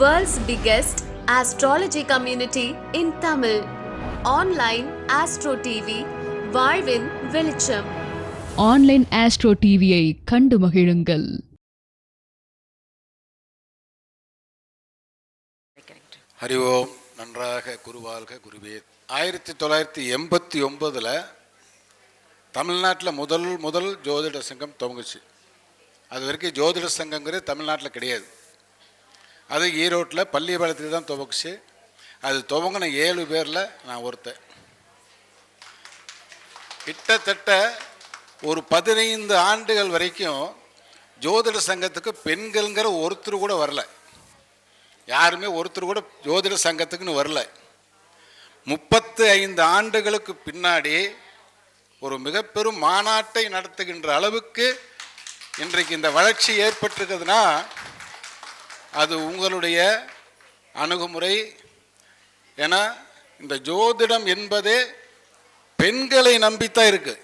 World's biggest astrology community in Tamil. Online Astro TV, வாழ்வின் வெளிச்சம். Online astro டிவியை கண்டு மகிழுங்கள். ஹரி ஓம் நன்றாக குருவாழ்க குருவே ஆயிரத்தி தொள்ளாயிரத்தி எண்பத்தி ஒம்பதில் தமிழ்நாட்டில் முதல் முதல் ஜோதிட சங்கம் துவங்குச்சு. அது வரைக்கும் ஜோதிட சங்கங்கிறது தமிழ்நாட்டில் கிடையாது. அது ஈரோட்டில் பள்ளிப்பாளையத்தில் தான் துவக்குச்சு. அது துவங்கின ஏழு பேரில் நான் ஒருத்தன். கிட்டத்தட்ட ஒரு பதினைந்து ஆண்டுகள் வரைக்கும் ஜோதிட சங்கத்துக்கு பெண்கள்ங்கிற ஒருத்தர் கூட வரல. யாருமே ஒருத்தர் கூட ஜோதிட சங்கத்துக்குன்னு வரல. முப்பத்து ஐந்து ஆண்டுகளுக்கு பின்னாடி ஒரு மிகப்பெரும் மாநாட்டை நடத்துகின்ற அளவுக்கு இன்றைக்கு இந்த வளர்ச்சி ஏற்பட்டிருக்குதுன்னா அது உங்களுடைய அணுகுமுறை. ஏன்னா இந்த ஜோதிடம் என்பதே பெண்களை நம்பித்தான் இருக்குது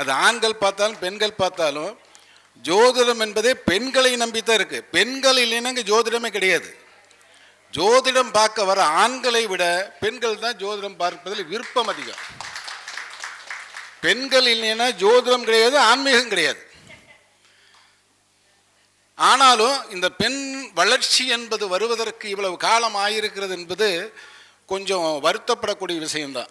அது ஆண்கள் பார்த்தாலும் பெண்கள் பார்த்தாலும் ஜோதிடம் என்பதே பெண்களை நம்பித்தான் இருக்குது பெண்கள் இல்லைன்னா ஜோதிடமே கிடையாது. ஜோதிடம் பார்க்க வர ஆண்களை விட பெண்கள் தான் ஜோதிடம் பார்ப்பதில் விருப்பம் அதிகம். பெண்கள் இல்லைன்னா ஜோதிடம் கிடையாது ஆன்மீகம் கிடையாது. ஆனாலும் இந்த பெண் வளர்ச்சி என்பது வருவதற்கு இவ்வளவு காலம் ஆகியிருக்கிறது என்பது கொஞ்சம் வருத்தப்படக்கூடிய விஷயம்தான்.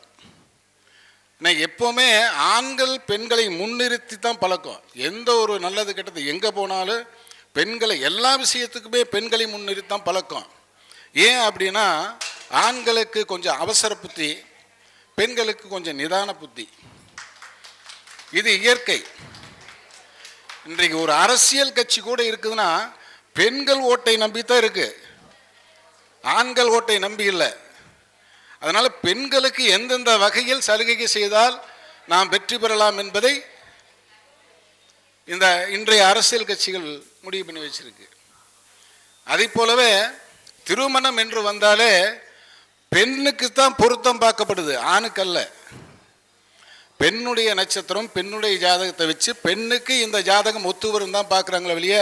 நான் எப்போவுமே ஆண்கள் பெண்களை முன்னிறுத்தி தான் பழக்கம். எந்த ஒரு நல்லது கெட்டது எங்கே போனாலும் பெண்களை எல்லா விஷயத்துக்குமே பெண்களை முன்னிறுத்தி தான் பழக்கம். ஏன் அப்படின்னா ஆண்களுக்கு கொஞ்சம் அவசர புத்தி பெண்களுக்கு கொஞ்சம் நிதான புத்தி. இது இயற்கை. இன்றைக்கு ஒரு அரசியல் கட்சி கூட இருக்குதுன்னா பெண்கள் ஓட்டை நம்பி தான் இருக்கு. ஆண்கள் ஓட்டை நம்பி இல்லை. அதனால் பெண்களுக்கு எந்தெந்த வகையில் சலுகை செய்தால் நாம் வெற்றி பெறலாம் என்பதை இந்த இன்றைய அரசியல் கட்சிகள் முடிவு பண்ணி வச்சிருக்கு. அதை போலவே திருமணம் என்று வந்தாலே பெண்ணுக்கு தான் பொருத்தம் பார்க்கப்படுது ஆணுக்கல்ல பெண்ணுடைய நட்சத்திரம் பெண்ணுடைய ஜாதகத்தை வச்சு பெண்ணுக்கு இந்த ஜாதகம் ஒத்து வரும் தான் பார்க்குறாங்களே வெளிய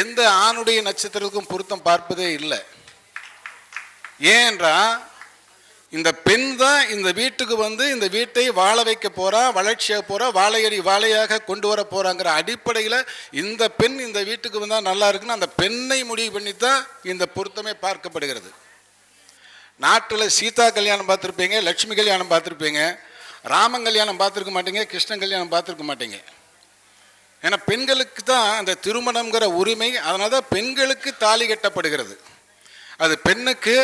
எந்த ஆணுடைய நட்சத்திரத்துக்கும் பொருத்தம் பார்ப்பதே இல்லை. ஏன்றா இந்த பெண் தான் இந்த வீட்டுக்கு வந்து இந்த வீட்டை வாழ வைக்க போறா வளர்ச்சியாக போறா வாழையடி வாழையாக கொண்டு வர போறாங்கிற அடிப்படையில் இந்த பெண் இந்த வீட்டுக்கு வந்தால் நல்லா இருக்குன்னு அந்த பெண்ணை முடிவு பண்ணி தான் இந்த பொருத்தமே பார்க்கப்படுகிறது. நாட்டில் சீதா கல்யாணம் பார்த்துருப்பீங்க லட்சுமி கல்யாணம் பார்த்துருப்பீங்க. ராமன் கல்யாணம் பார்த்துருக்க மாட்டீங்க கிருஷ்ணன் கல்யாணம் பார்த்துருக்க மாட்டீங்க. ஏன்னா பெண்களுக்கு தான் அந்த திருமணம்ங்கிற உரிமை அதனால தான் பெண்களுக்கு தாலி கட்டப்படுகிறது. அது பெண்ணுக்கு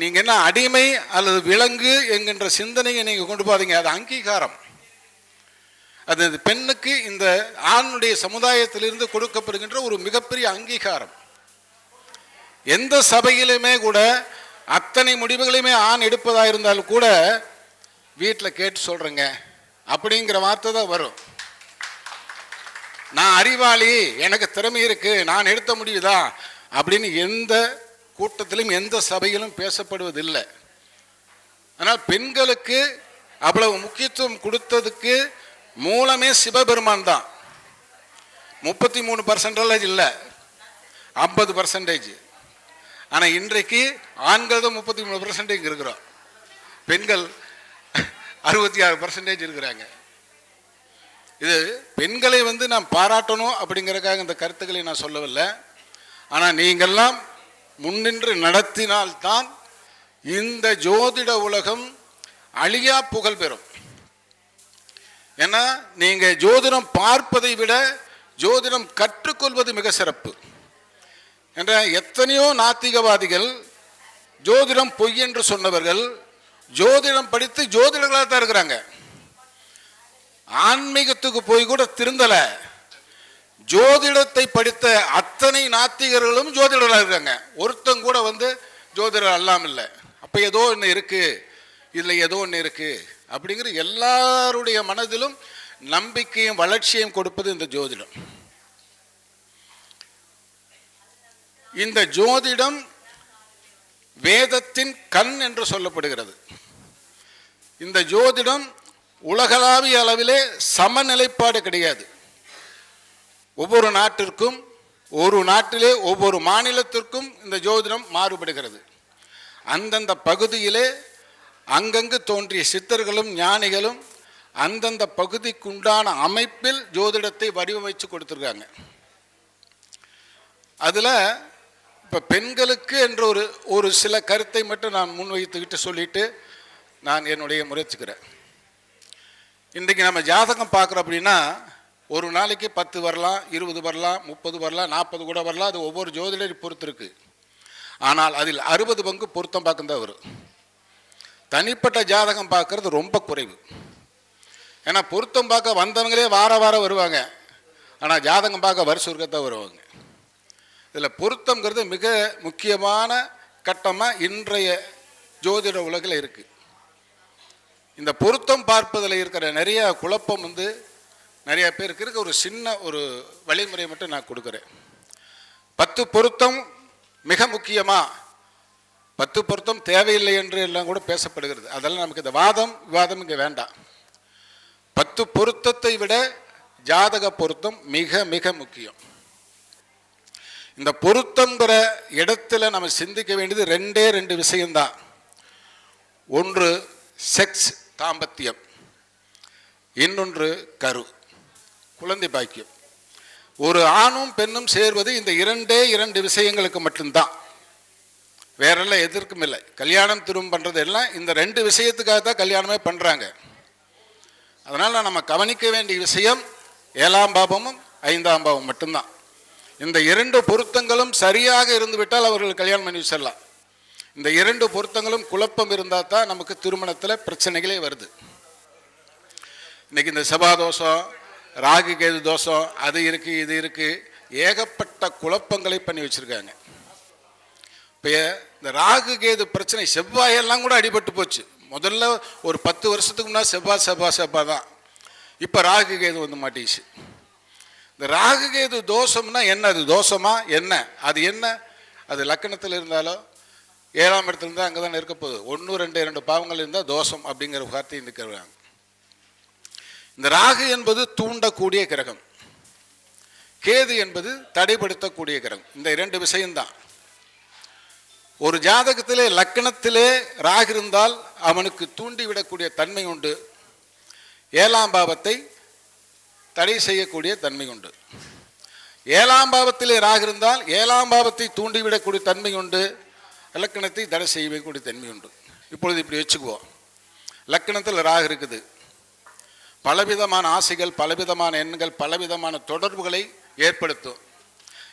நீங்கள் என்ன அடிமை அல்லது விலங்கு என்கின்ற சிந்தனையை நீங்கள் கொண்டு போதீங்க அது அங்கீகாரம். அது அந்த பெண்ணுக்கு இந்த ஆணுடைய சமுதாயத்திலிருந்து கொடுக்கப்படுகின்ற ஒரு மிகப்பெரிய அங்கீகாரம். எந்த சபையிலுமே கூட அத்தனை முடிவுகளையுமே ஆண் எடுப்பதாக இருந்தாலும் கூட வீட்டில் கேட்டு சொல்கிறேங்க அப்படிங்கிற வார்த்தை தான் வரும். நான் அறிவாளி எனக்கு திறமை இருக்குது நான் எடுத்த முடியுதா அப்படின்னு எந்த கூட்டத்திலும் எந்த சபையிலும் பேசப்படுவதில்லை. ஆனால் பெண்களுக்கு அவ்வளவு முக்கியத்துவம் கொடுத்ததுக்கு மூலமே சிவபெருமான் தான். முப்பத்தி மூணு பர்சன்டேஜ் இல்லை. ஐம்பது பர்சன்டேஜ் ஆனால் இன்றைக்கு ஆண்கள் தான் முப்பத்தி மூணு பர்சன்டேஜ் இருக்கிறோம். பெண்கள் அறுபத்தி ஆறு பர்சன்டேஜ் இருக்கிறாங்க. இது பெண்களை வந்து நான் பாராட்டணும் அப்படிங்கிறதுக்காக இந்த கருத்துக்களை நான் சொல்லவில்லை. ஆனால் நீங்கள்லாம் முன்னின்று நடத்தினால்தான் இந்த ஜோதிட உலகம் அழியா புகழ் பெறும். ஏன்னா நீங்கள் ஜோதிடம் பார்ப்பதை விட ஜோதிடம் கற்றுக்கொள்வது மிக சிறப்பு. என்ற எத்தனையோ நாத்திகவாதிகள் ஜோதிடம் பொய் என்று சொன்னவர்கள் ஜோதிடம் படித்து ஜோதிடர்களாக தான் இருக்கிறாங்க. ஆன்மீகத்துக்கு போய் கூட திருந்தல. ஜோதிடத்தை படித்த அத்தனை நாத்திகர்களும் ஜோதிடர்களாக இருக்காங்க. ஒருத்தங்க கூட வந்து ஜோதிடர் அல்லாமல் இல்லை. அப்போ ஏதோ ஒன்று இருக்கு. இதில் ஏதோ ஒன்று இருக்கு. அப்படிங்கிற எல்லாருடைய மனதிலும் நம்பிக்கையும் வளர்ச்சியும் கொடுப்பது இந்த ஜோதிடம். இந்த ஜோதிடம் வேதத்தின் கண் என்று சொல்லப்படுகிறது. இந்த ஜோதிடம் உலகளாவிய அளவிலே சமநிலைப்பாடு கிடையாது. ஒவ்வொரு நாட்டிற்கும் ஒரு நாட்டிலே ஒவ்வொரு மாநிலத்திற்கும் இந்த ஜோதிடம் மாறுபடுகிறது. அந்தந்த பகுதியிலே அங்கங்கு தோன்றிய சித்தர்களும் ஞானிகளும் அந்தந்த பகுதிக்குண்டான அமைப்பில் ஜோதிடத்தை வடிவமைச்சு கொடுத்துருக்காங்க. அதில் இப்போ பெண்களுக்கு என்ற ஒரு ஒரு சில கருத்தை மட்டும் நான் முன்வைத்துக்கிட்டு சொல்லிட்டு நான் என்னுடைய முறைச்சுக்கிறேன் இன்றைக்கி நம்ம ஜாதகம் பார்க்குறோம் அப்படின்னா ஒரு நாளைக்கு பத்து வரலாம் இருபது வரலாம் முப்பது வரலாம் நாற்பது கூட வரலாம் அது ஒவ்வொரு ஜோதிடரை பொறுத்துருக்கு. ஆனால் அதில் அறுபது பங்கு பொருத்தம் பார்க்கும் தான் வரும். தனிப்பட்ட ஜாதகம் பார்க்குறது ரொம்ப குறைவு. ஏன்னா பொருத்தம் பார்க்க வந்தவங்களே வார வாரம் வருவாங்க. ஆனால் ஜாதகம் பார்க்க வருஷ இருக்கத்தான் வருவாங்க. இதில் பொருத்தங்கிறது மிக முக்கியமான கட்டமாக இன்றைய ஜோதிட உலகில் இருக்குது இந்த பொருத்தம் பார்ப்பதில் இருக்கிற நிறைய குழப்பம் வந்து நிறையா பேருக்கு இருக்க. ஒரு சின்ன ஒரு வழிமுறை மட்டும் நான் கொடுக்குறேன். பத்து பொருத்தம் மிக முக்கியமாக பத்து பொருத்தம் தேவையில்லை என்று எல்லாம் கூட பேசப்படுகிறது. அதெல்லாம் நமக்கு இந்த வாதம் விவாதம் இங்கே வேண்டாம். பத்து பொருத்தத்தை விட ஜாதக பொருத்தம் மிக மிக முக்கியம். இந்த பொருத்தங்கிற இடத்துல நம்ம சிந்திக்க வேண்டியது ரெண்டே ரெண்டு விஷயம்தான். ஒன்று செக்ஸ் தாம்பத்தியம். இன்னொன்று கரு குழந்தை பாக்கியம். ஒரு ஆணும் பெண்ணும் சேர்வது இந்த இரண்டே இரண்டு விஷயங்களுக்கு மட்டும்தான். வேறெல்லாம் எதற்கும் இல்லை. கல்யாணம் திரும்ப பண்ணுறது எல்லாம் இந்த ரெண்டு விஷயத்துக்காக தான் கல்யாணமே பண்ணுறாங்க அதனால் நம்ம கவனிக்க வேண்டிய விஷயம் ஏழாம் பாபமும் ஐந்தாம் பாவம் மட்டும்தான். இந்த இரண்டு பொருத்தங்களும் சரியாக இருந்துவிட்டால் அவர்கள் கல்யாணம் பண்ணி வச்சிடலாம். இந்த இரண்டு பொருத்தங்களும் குழப்பம் இருந்தால் தான் நமக்கு திருமணத்தில் பிரச்சனைகளே வருது. இன்னைக்கு இந்த செவ்வாதோஷம் ராகு கேது தோஷம் அது இருக்குது இது இருக்குது ஏகப்பட்ட குழப்பங்களை பண்ணி வச்சுருக்காங்க. இப்போ இந்த ராகு கேது பிரச்சனை செவ்வாயெல்லாம் கூட அடிபட்டு போச்சு. முதல்ல ஒரு பத்து வருஷத்துக்கு முன்னாடி செவ்வாய் செவ்வாய் செவ்வாய் தான். இப்போ ராகு கேது வந்து மாட்டிச்சு இந்த ராகு கேது தோஷம்னா என்ன? அது தோஷமா? என்ன? அது என்ன? அது லக்கணத்தில் இருந்தாலோ ஏழாம் இடத்துல இருந்தால் அங்கே தானே இருக்க போகுது. ஒன்று ரெண்டு இரண்டு பாவங்கள் இருந்தால் தோஷம் அப்படிங்கிற வார்த்தையை நிற்கிறாங்க இந்த ராகு என்பது தூண்டக்கூடிய கிரகம். கேது என்பது தடைப்படுத்தக்கூடிய கிரகம். இந்த இரண்டு விஷயம்தான். ஒரு ஜாதகத்திலே லக்கணத்திலே ராகு இருந்தால் அவனுக்கு தூண்டிவிடக்கூடிய தன்மை உண்டு. ஏழாம் பாவத்தை தடை செய்யக்கூடிய தன்மை உண்டு. ஏழாம் பாவத்திலே ராகு இருந்தால் ஏழாம் பாவத்தை தூண்டிவிடக்கூடிய தன்மை உண்டு. இலக்கணத்தை தடை செய்யக்கூடிய தன்மை உண்டு. இப்பொழுது இப்படி வச்சுக்குவோம். லக்கணத்தில் ராகு இருக்குது. பலவிதமான ஆசைகள் பலவிதமான எண்ணங்கள் பலவிதமான தொடர்புகளை ஏற்படுத்தும்.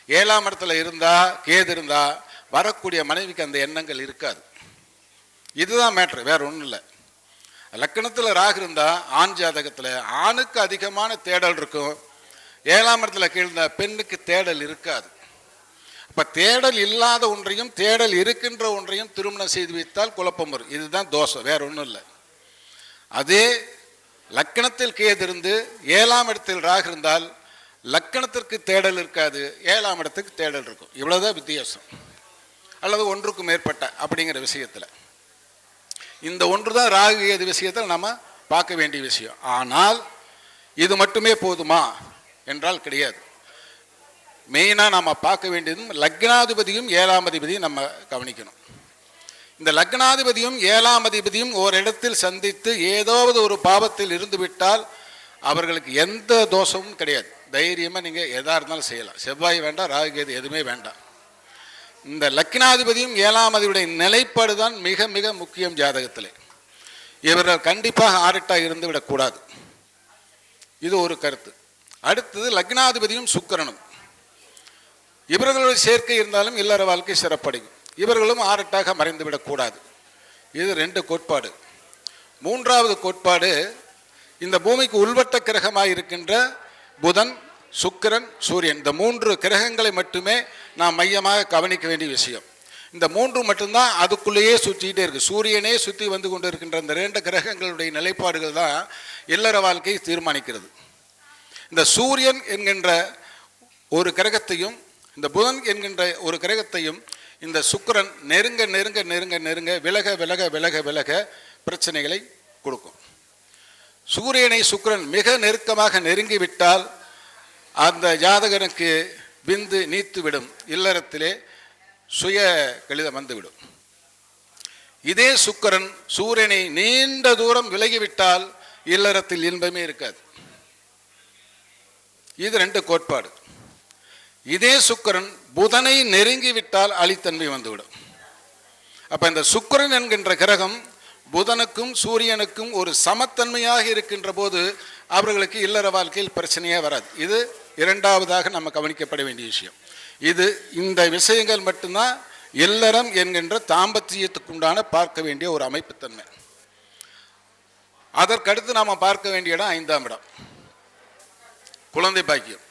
ஏழாம் இடத்துல இருந்தால் கேது இருந்தால் வரக்கூடிய மனைவிக்கு அந்த எண்ணங்கள் இருக்காது. இதுதான் மேட்ரு வேற ஒன்றும் இல்லை. லக்கணத்தில் ராகு இருந்தால் ஆண் ஜாதகத்தில் ஆணுக்கு அதிகமான தேடல் இருக்கும். ஏழாம் இடத்துல கீழ்ந்தால் பெண்ணுக்கு தேடல் இருக்காது. இப்போ தேடல் இல்லாத ஒன்றையும் தேடல் இருக்கின்ற ஒன்றையும் திருமணம் செய்து வைத்தால் குழப்பம் வரும். இதுதான் தோஷம் வேற ஒன்றும் இல்லை. அதே லக்கணத்தில் கேது இருந்து ஏழாம் இடத்தில் ராகு இருந்தால் லக்கணத்திற்கு தேடல் இருக்காது ஏழாம் இடத்துக்கு தேடல் இருக்கும். இவ்வளோதான் வித்தியாசம். அல்லது ஒன்றுக்கு மேற்பட்ட அப்படிங்கிற விஷயத்தில். இந்த ஒன்று தான் ராகு கேது விஷயத்தில் நம்ம பார்க்க வேண்டிய விஷயம். ஆனால் இது மட்டுமே போதுமா என்றால் கிடையாது. மெயினாக நம்ம பார்க்க வேண்டியதும் லக்னாதிபதியும் ஏழாம் அதிபதியும் நம்ம கவனிக்கணும். இந்த லக்னாதிபதியும் ஏழாம் அதிபதியும் ஓரிடத்தில் சந்தித்து ஏதாவது ஒரு பாவத்தில் இருந்து விட்டால் அவர்களுக்கு எந்த தோஷமும் கிடையாது. தைரியமாக நீங்கள் எதாக இருந்தாலும் செய்யலாம். செவ்வாய் வேண்டாம் ராகு கேது எதுவுமே வேண்டாம். இந்த லக்னாதிபதியும் ஏழாம் அதிபதியுடைய நிலைப்பாடு தான் மிக மிக முக்கியம் ஜாதகத்தில். இவர்கள் கண்டிப்பாக ஆரிட்டாக இருந்து விடக்கூடாது. இது ஒரு கருத்து. அடுத்தது லக்னாதிபதியும் சுக்கரனும். இவர்களுடைய சேர்க்கை இருந்தாலும் இல்லற வாழ்க்கை சிறப்படையும். இவர்களும் ஆரட்டாக மறைந்து விடக்கூடாது. இது ரெண்டு கோட்பாடு. மூன்றாவது கோட்பாடு இந்த பூமிக்கு உள்வட்ட கிரகமாக இருக்கின்ற புதன் சுக்கிரன் சூரியன் இந்த மூன்று கிரகங்களை மட்டுமே நாம் மையமாக கவனிக்க வேண்டிய விஷயம். இந்த மூன்று மட்டும்தான் அதுக்குள்ளேயே சுற்றிக்கிட்டே இருக்குது சூரியனே சுற்றி வந்து கொண்டு இருக்கின்ற இந்த ரெண்டு கிரகங்களுடைய நிலைப்பாடுகள் தான் இல்லற வாழ்க்கையை தீர்மானிக்கிறது. இந்த சூரியன் என்கின்ற ஒரு கிரகத்தையும் இந்த புதன் என்கின்ற ஒரு கிரகத்தையும் இந்த சுக்கிரன் நெருங்க நெருங்க நெருங்க நெருங்க விலக விலக விலக விலக பிரச்சனைகளை கொடுக்கும். சூரியனை சுக்கிரன் மிக நெருக்கமாக நெருங்கி விட்டால் அந்த ஜாதகனுக்கு விந்து நீத்துவிடும் இல்லறத்திலே சுய கழிதம் வந்துவிடும். இதே சுக்கரன் சூரியனை நீண்ட தூரம் விலகிவிட்டால் இல்லறத்தில் இன்பமே இருக்காது. இது ரெண்டு கோட்பாடு. இதே சுக்கரன் புதனை நெருங்கி விட்டால் அழித்தன்மை வந்துவிடும். அப்ப இந்த சுக்கிரன் என்கின்ற கிரகம் புதனுக்கும் சூரியனுக்கும் ஒரு சமத்தன்மையாக இருக்கின்ற போது அவர்களுக்கு இல்லற வாழ்க்கையில் பிரச்சனையே வராது. இது இரண்டாவதாக நம்ம கவனிக்கப்பட வேண்டிய விஷயம். இது இந்த விஷயங்கள் மட்டும்தான் இல்லறம் என்கின்ற தாம்பத்தியத்துக்குண்டான பார்க்க வேண்டிய ஒரு அமைப்புத்தன்மை. அதற்கடுத்து நாம் பார்க்க வேண்டிய இடம் ஐந்தாம் இடம். குழந்தை பாக்கியம்.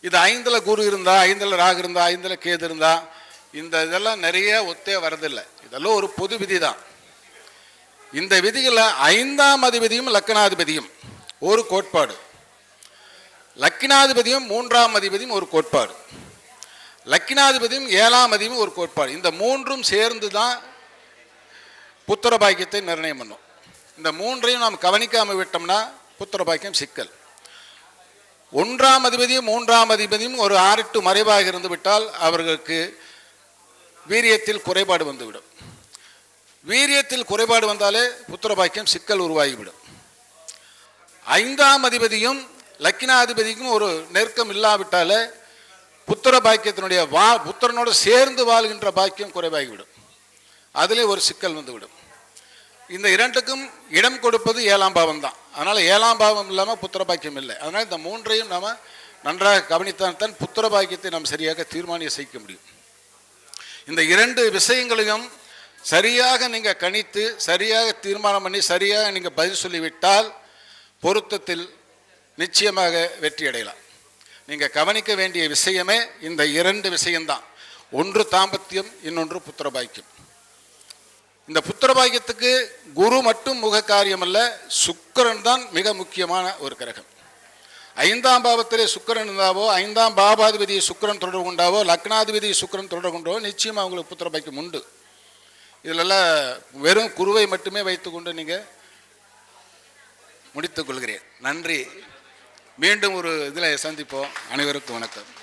இது ஐந்தில் குரு இருந்தா ஐந்தில் ராகு இருந்தா ஐந்தில் கேது இருந்தா இந்த இதெல்லாம் நிறைய ஒத்தே வரதில்லை. இதெல்லாம் ஒரு பொது விதி தான் இந்த விதிகளில் ஐந்தாம் அதிபதியும் லக்கணாதிபதியும். ஒரு கோட்பாடு. லக்கினாதிபதியும் மூன்றாம் அதிபதியும் ஒரு கோட்பாடு. லக்கினாதிபதியும் ஏழாம் அதிபதியும் ஒரு கோட்பாடு. இந்த மூன்றும் சேர்ந்து தான் புத்திர பாக்கியத்தை நிர்ணயம் பண்ணும். இந்த மூன்றையும் நாம் கவனிக்காம விட்டோம்னா புத்திர பாக்கியம் சிக்கல். ஒன்றாம் அதிபதியும் மூன்றாம் அதிபதியும் ஒரு ஆறிட்டு மறைவாக இருந்து விட்டால் அவர்களுக்கு வீரியத்தில் குறைபாடு வந்துவிடும். வீரியத்தில் குறைபாடு வந்தாலே புத்திர பாக்கியம் சிக்கல் உருவாகிவிடும். ஐந்தாம் அதிபதியும் லக்கினாதிபதிக்கும் ஒரு நெருக்கம் இல்லாவிட்டாலே புத்திர பாக்கியத்தினுடைய வா புத்திரனோடு சேர்ந்து வாழ்கின்ற பாக்கியம் குறைவாகிவிடும். அதிலே ஒரு சிக்கல் வந்துவிடும். இந்த இரண்டுக்கும் இடம் கொடுப்பது ஏழாம் பாவம் தான் அதனால் ஏழாம் பாவம் இல்லாமல் புத்திர பாக்கியம் இல்லை. அதனால் இந்த மூன்றையும் நாம் நன்றாக கவனித்தால்தான் புத்திர பாக்கியத்தை நாம் சரியாக தீர்மானிய செய்ய முடியும். இந்த இரண்டு விஷயங்களையும் சரியாக நீங்கள் கணித்து சரியாக தீர்மானம் பண்ணி சரியாக நீங்கள் பதில் சொல்லிவிட்டால் பொருத்தத்தில் நிச்சயமாக வெற்றி அடையலாம். நீங்கள் கவனிக்க வேண்டிய விஷயமே இந்த இரண்டு விஷயம்தான். ஒன்று தாம்பத்தியம் இன்னொன்று புத்திரபாக்கியம். இந்த புத்திரபாக்கியத்துக்கு குரு மட்டும் முக காரியம் அல்ல சுக்கரன் தான் மிக முக்கியமான ஒரு கிரகம். ஐந்தாம் பாவத்திலே சுக்கரன் இருந்தாவோ ஐந்தாம் பாபாதிபதி சுக்கிரன் தொடர்பு கொண்டாவோ லக்னாதிபதி சுக்கரன் தொடர்பு கொண்டோ நிச்சயமாக அவங்களுக்கு புத்திரபாக்கியம் உண்டு. இதிலெல்லாம் வெறும் குருவை மட்டுமே வைத்துக்கொண்டு நீங்கள் முடித்துக் கொள்கிறேன். நன்றி. மீண்டும் ஒரு இதில் சந்திப்போம். அனைவருக்கும் வணக்கம்.